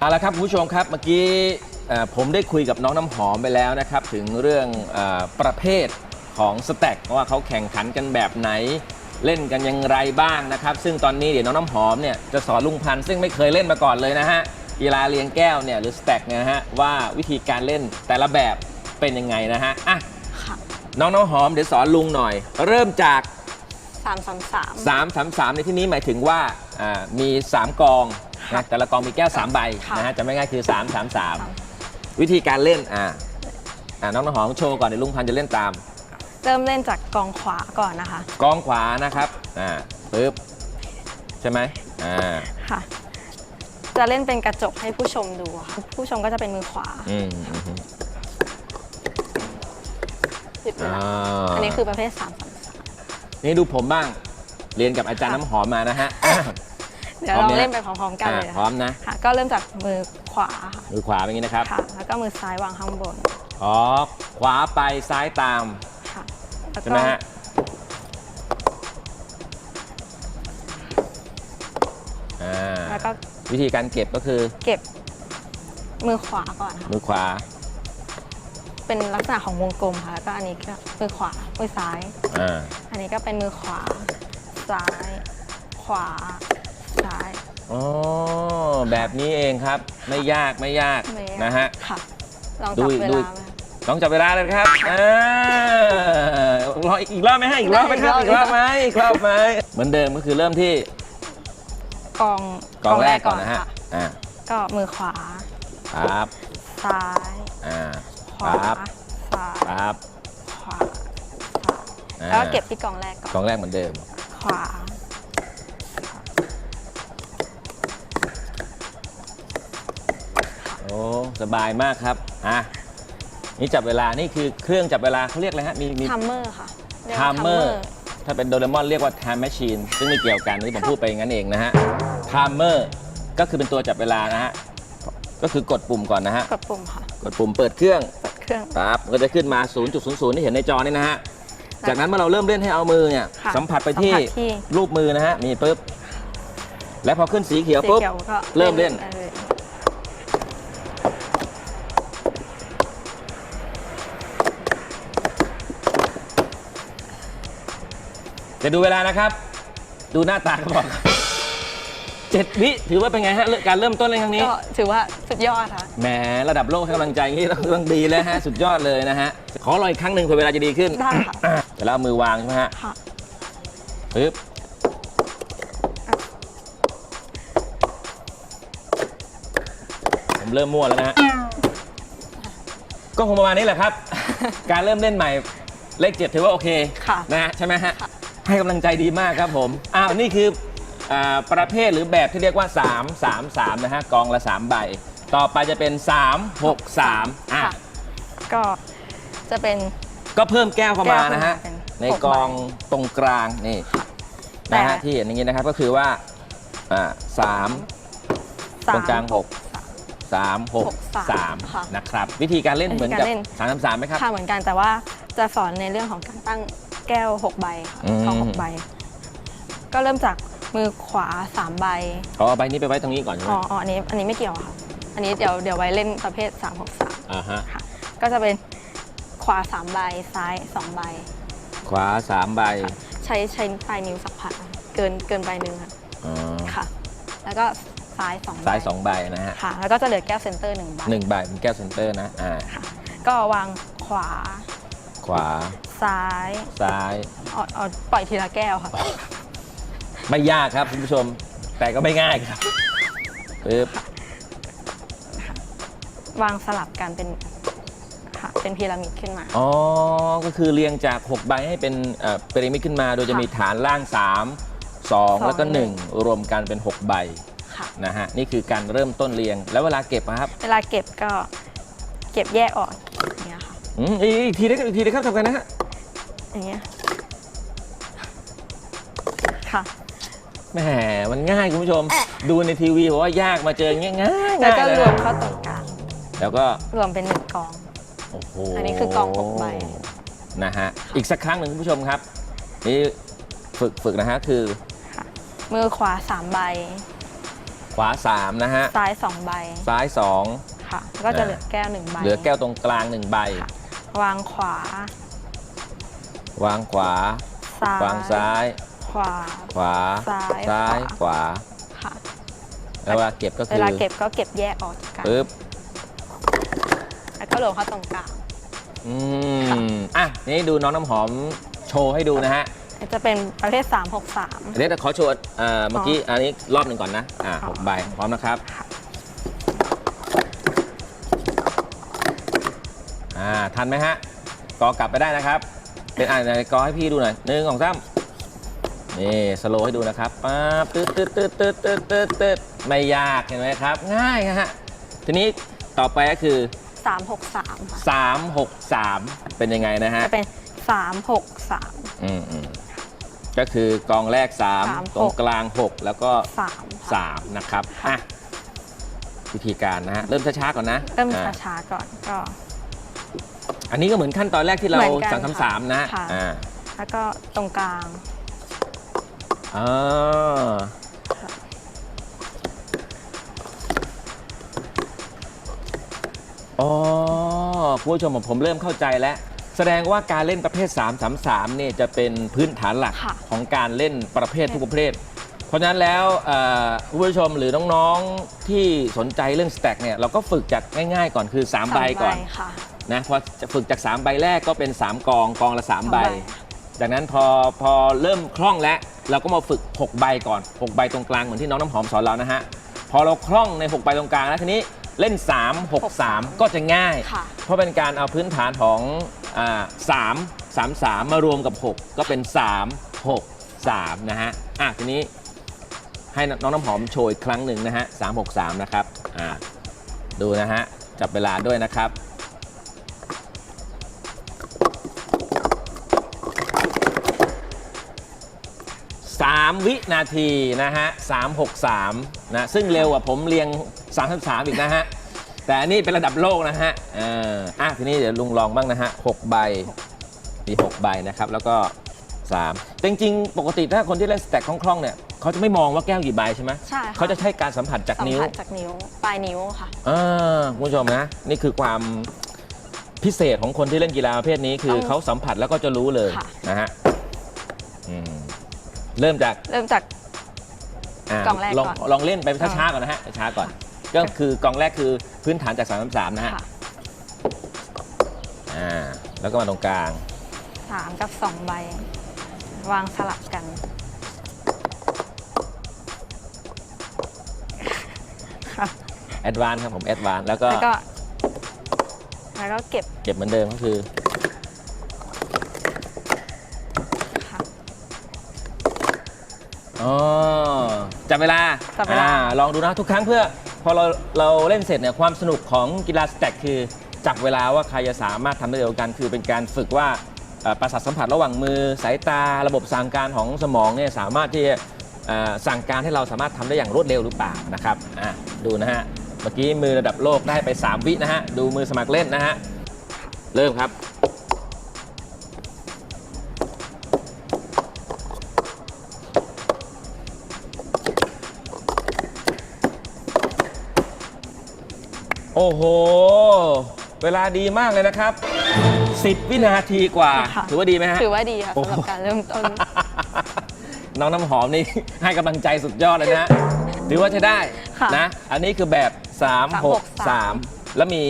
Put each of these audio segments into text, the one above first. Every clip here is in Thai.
เอาละครับคุณผู้ชมครับเมื่อกี้เอ่อผมได้คุยกับน้องน้ำหอมไปแล้วนะครับถึงเรื่องเออประเภทของสแต็กว่าเขาแข่งขันกันแบบไหน เล่นกันอยังไรบ้างนะครับ ซึ่งตอนนี้เดี๋ยวน้องน้ำหอมเนี่ยจะสอนลุงพันธ์ซึ่งไม่เคยเล่นมาก่อนเลยนะฮะกีฬาเรียงแก้วเนี่ยหรือสแต็กเนี่ยนะฮะว่าวิธีการเล่นแต่ละแบบเป็นยังไงนะฮะอะค่ะน้องน้ำหอมเดี๋ยวสอนลุงหน่อย เริ่มจาก สามสามสาม3 3 3ในที่นี้หมายถึงว่าอ่ามี 3 กองค่ะ นะแต่ละกองมีแก้ว 3 ใบค่ะนะฮะจะไม่ง่ายคือ 3 3 3 วิธีการเล่นอ่าอ่าน้องน้ำหอมโชว์ก่อนเดี๋ยวลุงพันธ์จะเล่นตาม เริ่มเล่นจากกองขวาก่อนนะคะ กองขวานะครับอ่าปึ๊บใช่ไหมอ่าค่ะ จะเล่นเป็นกระจกให้ผู้ชมดูอะค่ะผู้ชมก็จะเป็นมือขวาอืมอืมอืมหยุดเวอ่าลาอันนี้คือประเภทสามสามสามนี่ดูผมบ้างเรียนกับอาจารย์ค่ะน้ำหอมมานะฮะ เดี๋ยวพร้อมเราไหม เล่นไปพร้อมๆกันอ่าเลยพร้อมนะค่ะ ก็เริ่มจากมือขวาค่ะมือขวาเป็นอย่างนี้นะครับค่ะ แล้วก็มือซ้ายวางข้างบนอ๋อขวาไปซ้ายตามค่ะ แล้วใช่ก็ไหมฮะอ่าแล้วก็วิธีการเก็บก็คือเก็บมือขวาก่อนค่ะ มือขวาเป็นลักษณะของวงกลมค่ะ แล้วก็อันนี้ก็มือขวา มือซ้าย อ่าอันนี้ก็เป็นมือขวา ซ้าย ขวา ซ้าย อ๋อแบบนี้เองครับไม่ยากไม่ยากไม่ยาก นะฮะ ค่ะ ลองดูจับเวดู ลาไหมคะต้องจับเวลาเลยครับอ่ารออีกอีกรอบไหมฮะอีกรอบไหมครับได้อีกรอบไหมอีกรอบไหมเหมือนเดิมก็คือเริ่มที่กองกองแรกก่อนนะฮะอ่าก็มือขวา ครับ ซ้าย อ่า ขวา ครับ ซ้าย ครับขวาซ้ายอ่าแล้วก็เก็บที่กองแรกก่อน กองแรกเหมือนเดิม ขวา สบายมากครับ อะ นี่จับเวลา นี่คือเครื่องจับเวลาเขาเรียกอะไรฮะ มีมี ทัมเมอร์ค่ะเรียกไทว่าม์เมอร์ถ้าเป็นโดเรมอนเรียกว่า time machine ซึ่งไม่เกี่ยวกันที่ผมพูดไปอย่างนั้นเองนะฮะ timer ก็คือเป็นตัวจับเวลานะฮะ ก็คือกดปุ่มก่อนนะฮะ กดปุ่มค่ะกดปุ่มเปิดเครื่องเปิดเครื่อง ปั๊บมันก็จะขึ้นมา 0.00 ที่เห็นในจอนี่นะฮะ จากนั้นเมื่อเราเริ่มเล่นให้เอามือเนี่ยค่ะสัมผัสไปที่สัมผัสที่ รูปมือนะฮะมีปุ๊บ และพอขึ้นสีเขียวสีปุ๊บ เขียวก็เริ่มเล่นได้ เลยจะดูเวลานะครับ ดูหน้าตาก็บอกเจ็ดวิถือว่าเป็นไงฮะเรื่องการเริ่มต้นในครั้งนี้ ก็ถือว่าสุดยอดค่ะ แหมระดับโลกให้กำลังใจอย่างนี้ต้องต้องดีแล้วฮะ สุดยอดเลยนะฮะ ขอรออีกครั้งหนึ่งเพื่อเวลาจะดีขึ้นได้ค่ะ อะเดี๋ยวเราเอามือวางใช่ไหมฮะค่ะ ปึ๊บผมเริ่มมั่วแล้วนะฮะ ก็คงประมาณนี้แหละครับ การเริ่มเล่นใหม่เลขเจ็ดถือว่าโอเคค่ะ นะฮะใช่ไหมฮะ ค่ะ ให้กำลังใจดีมากครับผมอ้าวนี่คืออาประเภทหรือแบบที่เรียกว่า 3 3 3 นะฮะกองละ 3 ใบ ต่อไปจะเป็น 3 6 3อะค่ะ ก็จะเป็น ก็เพิ่มแก้วเข้ามานะฮะ แก้วเข้ามาเป็นในหกใบกองตรงกลางนี่นะฮะแต่ที่เห็นอย่างนี้นะครับก็คือว่าอ่าสามตรงกลางหกสามหกหกสาสามมค่ะนะครับ วิธีการเล่นวิธีเหมือนกับการเล่น สามสามสามไหมครับ ค่ะเหมือนกันแต่ว่าจะสอนในเรื่องของการตั้ง แก้ว 6 ใบค่ะอืมกองหกใบ ก็เริ่มจากมือขวา 3 ใบขอเอาใบนี้ไปไว้ตรงนี้ก่อนใช่ไหมอ๋ออ๋ออันนี้อันนี้ไม่เกี่ยวค่ะ อันนี้เดี๋ยวเดี๋ยวไว้เล่นประเภท 3 6 3อ่าฮะค่ะ ก็จะเป็นขวา 3 ใบซ้าย 2 ใบ ขวาสามใบใช้ใช้ปลายนิ้วสัมผัสนะคะเกินเกินใบหนึ่งค่ะอ๋อค่ะ แล้วก็ซ้าย2ใบซ้ายสองใบนะฮะค่ะ แล้วก็จะเหลือแก้วเซนเตอร์หนึ่งใบหนึ่งใบเป็นแก้วเซนเตอร์นะอ่า ค่ะ ก็วางขวา ขวา ซ้ายซ้าย เอาเอาปล่อยทีละแก้วค่ะ ไม่ยากครับคุณผู้ชม แต่ก็ไม่ง่ายครับปึ๊บวางสลับกันเป็นค่ะเป็นพีระมิดขึ้นมา อ๋อ ก็คือเรียงจาก6ใบให้เป็นเอ่อพีระมิดขึ้นมา โดยจะค่ะมีฐานล่าง 3 2 แล้วก็ หนึ่ง 1 รวมกันเป็น 6 ใบค่ะ นะฮะ นี่คือการเริ่มต้นเรียง แล้วเวลาเก็บอะครับ เวลาเก็บก็เก็บแยกออก อย่างเงี้ยค่ะอืมอีกอีกทีได้อีกทีได้ครับทำกันนะฮะอย่างเงี้ยค่ะ แหมมันง่ายคุณผู้ชม ดูในทีวีบอกว่ายากมาเจออย่างเงี้ยง่ายแล้วง่ายก็เลยรวมนะเข้าตรงกลางแล้วก็รวมเป็นหนึ่งกอง โอ้โหอันนี้คือกองหกใบ นะฮะอีกสักครั้งหนึ่งคุณผู้ชมครับนี่ฝึกฝึกนะฮะคือค่ะ มือขวาสามใบ ขวา3นะฮะซ้ายสองใบซ้ายค่ะแล้วก็จะเหลือแก้วหนึ่งใบ2เหลือแก้วตรงกลาง1ใบ ค่ะ วางขวา วางขวา ซ้ายวางซ้าย ขวา ขวา ซ้ายซ้ายขขวาวา ค่ะ แล้วเวลาเก็บก็เวคือลาเก็บก็เก็บแยกออกจากกันปึ๊บ แล้วก็รวมเข้าตรงกลาง อืม อะ นี่ดูน้องน้ำหอมโชว์ให้ดูนะฮะ จะเป็นประเภท363 เดี๋ยวขอโชว์เอ่อเมื่อกี้อันนี้รอบหนึ่งก่อนนะ อ่าอ๋อหกใบพร้อมนะครับ ค่ะ อ่าทันไหมฮะกอกลับไปได้นะครับ เป็นอ่านในกอให้พี่ดูหน่อยหนึ่งสองสามนี่สโลว์ให้ดูนะครับป๊าบตืดตืดตืดตืดตืดตืดตืดไม่ยากเห็นไหมครับ ง่ายฮะทีนี้ต่อไปก็คือ 363 ค่ะ 3 6 3 เป็นยังไงนะฮะจะเป็น 363 อืมอืมก็คือกองแรก สาม3 ตรงหกกลาง 6 แล้วก็ 3 ค่ะ 3 นะครับอะวิธีการนะฮะเริ่มช้าๆก่อนนะเริ่มอ่าช้าๆก่อนก็ อันนี้ก็เหมือนขั้นตอนแรกที่เราเหมือนกันสั่งคำสามนะค่ะ อ่าแล้วก็ตรงกลาง อ่าอ๋อคุณผู้ชมผมผมเริ่มเข้าใจแล้ว แสดงว่าการเล่นประเภท 3 3 3เนี่ยจะเป็นพื้นฐานหลักค่ะของการเล่นประเภททุกประเภท เพราะฉะนั้นแล้วเอ่อคุณผู้ชมหรือน้องๆที่สนใจเรื่องสแต็กเนี่ยเราก็ฝึกจากง่ายๆก่อนคือ3ใบก่อนค่ะ นะพอจะฝึกจาก 3 ใบแรกก็เป็น 3 กองกองละ 3 ใบใบจากนั้นพอพอเริ่มคล่องแล้วเราก็มาฝึก 6 ใบก่อน 6 ใบตรงกลางเหมือนที่น้องน้ำหอมสอนเรานะฮะพอเราคล่องใน 6 ใบตรงกลางแล้วทีนี้เล่น 3 6 3 ก็จะง่าย ค่ะ เพราะเป็นการเอาพื้นฐานของอ่าสามสามสามมารวมกับ 6 ก็เป็น 3 6 3 นะฮะอะทีนี้ให้น้องน้ำหอมโชว์อีกครั้งหนึ่งนะฮะ3 6 3 นะครับอ่าดูนะฮะจับเวลาด้วยนะครับ 3 วินาทีนะฮะ363นะซึ่งเร็วกว่าผมเรียง 33 อีกนะฮะ แต่อันนี้เป็นระดับโลกนะฮะเอออะทีนี้เดี๋ยวลุงลองบ้างนะฮะ6ใบมี 6 ใบนะครับ แล้วก็ 3 แต่จริงๆ ปกติถ้าคนที่เล่นสแต็กคล่องๆเนี่ยเขาจะไม่มองว่าแก้วกี่ใบใช่ไหมใช่ค่ะ เขาจะใช้การสัมผัสจากสัมนิ้ว ผัสจากนิ้ว ปลายนิ้วค่ะ อ่าคุณผู้ชมนะนี่คือความพิเศษของคนที่เล่นกีฬาประเภทนี้คือต้องเขาสัมผัสแล้วก็จะรู้เลยค่ะ นะฮะอืม เริ่มจากเริ่มจากากองแรกลองก่อนลองเล่นไปช้าๆก่อนนะฮะช้าๆก่อน ก็คือกองแรกคือพื้นฐานจาก 3 3 3 นะฮะค่ะ อ่าแล้วก็มาตรงกลาง สามกับสองใบ วางสลับกัน ค่ะ แอดวานครับผมแอดวานแล้วก็แล้วก็ แล้วก็เก็บเก็บเหมือนเดิมก็คือ อ๋อจับเวลาจับเวลา อ่ลองดูนะทุกครั้งเพื่อ พอเราเราเล่นเสร็จเนี่ยความสนุกของกีฬาสแต็กคือจับเวลาว่าใครจะสามารถทำได้เร็วกัน คือเป็นการฝึกว่าเอ่อประสาทสัมผัสระหว่างมือสายตาระบบสั่งการของสมองเนี่ยสามารถที่จะเอ่อสั่งการให้เราสามารถทำได้อย่างรวดเร็วหรือเปล่านะครับอะดูนะฮะเมื่อกี้มือระดับโลกได้ไป 3 วินะฮะดูมือสมัครเล่นนะฮะเริ่มครับ โอ้โห เวลาดีมากเลยนะครับ 10 วินาทีกว่า ค่ะ ถือว่าดีไหมฮะ ถือว่าดีค่ะโอ้ สำหรับการเริ่มต้น น้องน้ำหอมนี่ ให้กำลังใจสุดยอดเลยนะถือว่าใช้ได้ค่ะนะ อันนี้คือแบบ 3 6 3 3 แล้วมี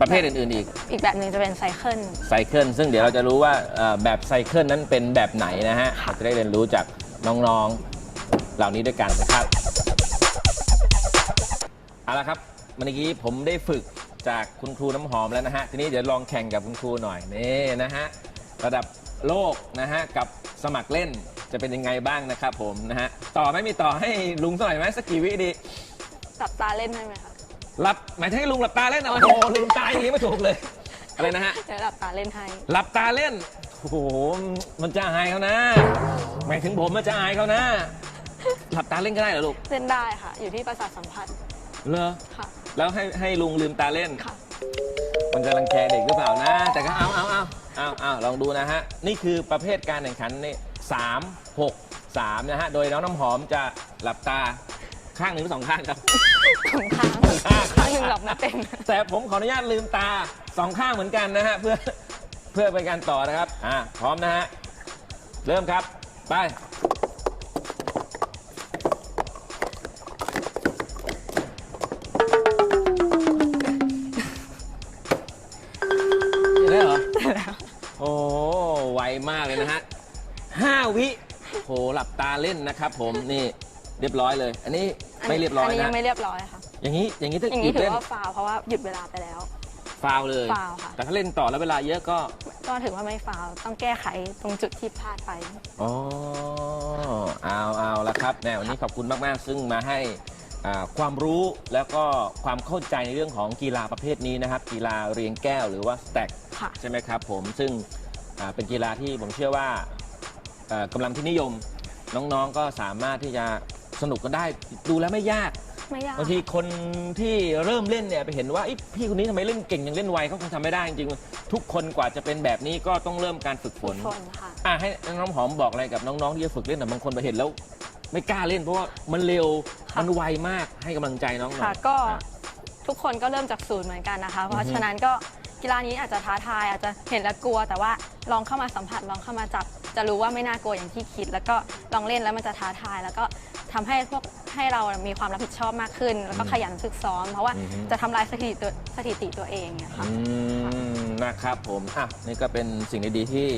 ประเภทอื่น ๆ อีกอีกแบบหนึ่งจะเป็นไซเคิล ไซเคิลซึ่งเดี๋ยวเราจะรู้ว่าเอ่อแบบไซเคิลนั้นเป็นแบบไหนนะฮะค่ะเราจะได้เรียนรู้จากน้อง ๆ เหล่านี้ด้วยกันนะครับ เอาละครับ เมื่อกี้ผมได้ฝึกจากคุณครูน้ำหอมแล้วนะฮะ ทีนี้เดี๋ยวลองแข่งกับคุณครูหน่อยนี่นะฮะระดับโลกนะฮะกับสมัครเล่นจะเป็นยังไงบ้างนะครับผมนะฮะต่อไหม่มีต่อให้ลุงสักหน่อยไหมสักกี่วิดีจับตาเล่นได้ไหมคะหลับหมายถึงให้ลุงหลับตาเล่นนะโอ้โหลืมตาอย่างนี้ไม่ถูกเลยอะไรนะฮะ เดี๋ยวหลับตาเล่นให้ หลับตาเล่น โอ้โห มันจะอายเขานะ หมายถึงผมมันจะอายเขานะ หลับตาเล่นก็ได้เหรอลูก เล่นได้ค่ะ อยู่ที่ประสาทสัมผัส เหรอ ค่ะ แล้วให้ให้ลุงลืมตาเล่น ค่ะ มันจะรังแกเด็กหรือเปล่านะ แต่ก็เอาเอาเอาเอาเอาลองดูนะฮะ นี่คือประเภทการแข่งขันนี่สามหกสามนะฮะ โดยน้องน้ำหอมจะหลับตาข้างหนึ่งหรือสองข้างครับสองข้างสองข้างข้างหนึ่งหลับไม่เป็นแต่ผมขออนุญาตลืมตาสองข้างเหมือนกันนะฮะ เพื่อเพื่อเป็นการต่อนะครับ อ่าพร้อมนะฮะ เริ่มครับ ไป 5 วิโหหลับตาเล่นนะครับผมนี่เรียบร้อยเลย อันนี้ไม่เรียบร้อยนะยังไม่เรียบร้อยค่ะ อย่างนี้อย่างนี้ถ้าอย่างหยุนี้ดถืเล่อนว่าฟาวเพราะว่าหยุดเวลาไปแล้ว ฟาวเลย ฟาวค่ะ แต่ถ้าเล่นต่อแล้วเวลาเยอะก็ก็ถือว่าไม่ฟาวต้องแก้ไขตรงจุดที่พลาดไป อ๋อเอาเอาละครับแนวันนี้ขอบคุณมากๆ ซึ่งมาให้ความรู้แล้วก็ความเข้าใจในเรื่องของกีฬาประเภทนี้นะครับ กีฬาเรียงแก้วหรือว่าสแต็กใช่ไหมครับผมซึ่งเป็นกีฬาที่ผมเชื่อว่า เอ่อกำลังที่นิยม น้องๆก็สามารถที่จะสนุกกันได้ดูแล้วไม่ยาก ไม่ยากบางทีคนที่เริ่มเล่นเนี่ยไปเห็นว่าเอ้ยพี่คนนี้ทำไมเล่นเก่งยังเล่นไวเขาคงทำไม่ได้จริงๆทุกคนกว่าจะเป็นแบบนี้ก็ต้องเริ่มการฝึกฝนฝนค่ะ อะให้น้องหอมบอกอะไรกับน้องๆที่จะฝึกเล่นหน่อยบางคนไปเห็นแล้ว ไม่กล้าเล่นเพราะว่ามันเร็วค่ะ มันไวมากให้กำลังใจน้องหน่ค่ะอยก็อะทุกคนก็เริ่มจากศูนย์เหมือนกันนะคะ เพอือราะฮึฉะนั้นก็กีฬานี้อาจจะท้าทายอาจจะเห็นแล้วกลัว แต่ว่าลองเข้ามาสัมผัสลองเข้ามาจับ จะรู้ว่าไม่น่ากลัวอย่างที่คิด แล้วก็ลองเล่นแล้วมันจะท้าทาย แล้วก็ทำให้พวกให้เรามีความรับผิดชอบมากขึ้น แล้วก็ขยันฝึกซ้อม เพราะว่าอือฮึ จะทำลายสถิติตัวสถิติตัวเองเนี่ยค่ะ อืมนะครับผมอะนี่ก็เป็นสิ่งดีๆที่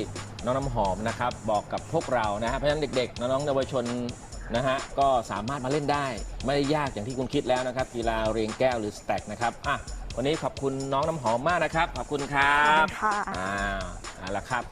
น้องน้ำหอมนะครับ บอกกับพวกเรานะฮะเพราะฉะนั้นเด็กๆ น้องๆเยาวชนนะฮะก็สามารถมาเล่นได้ ไม่ได้ยากอย่างที่คุณคิดแล้วนะครับ กีฬาเรียงแก้วหรือสแต็กนะครับอะวันนี้ขอบคุณน้องน้ำหอมมากนะครับ ขอบคุณครัขอบบคุณค่ะ อ่าเอาละครับ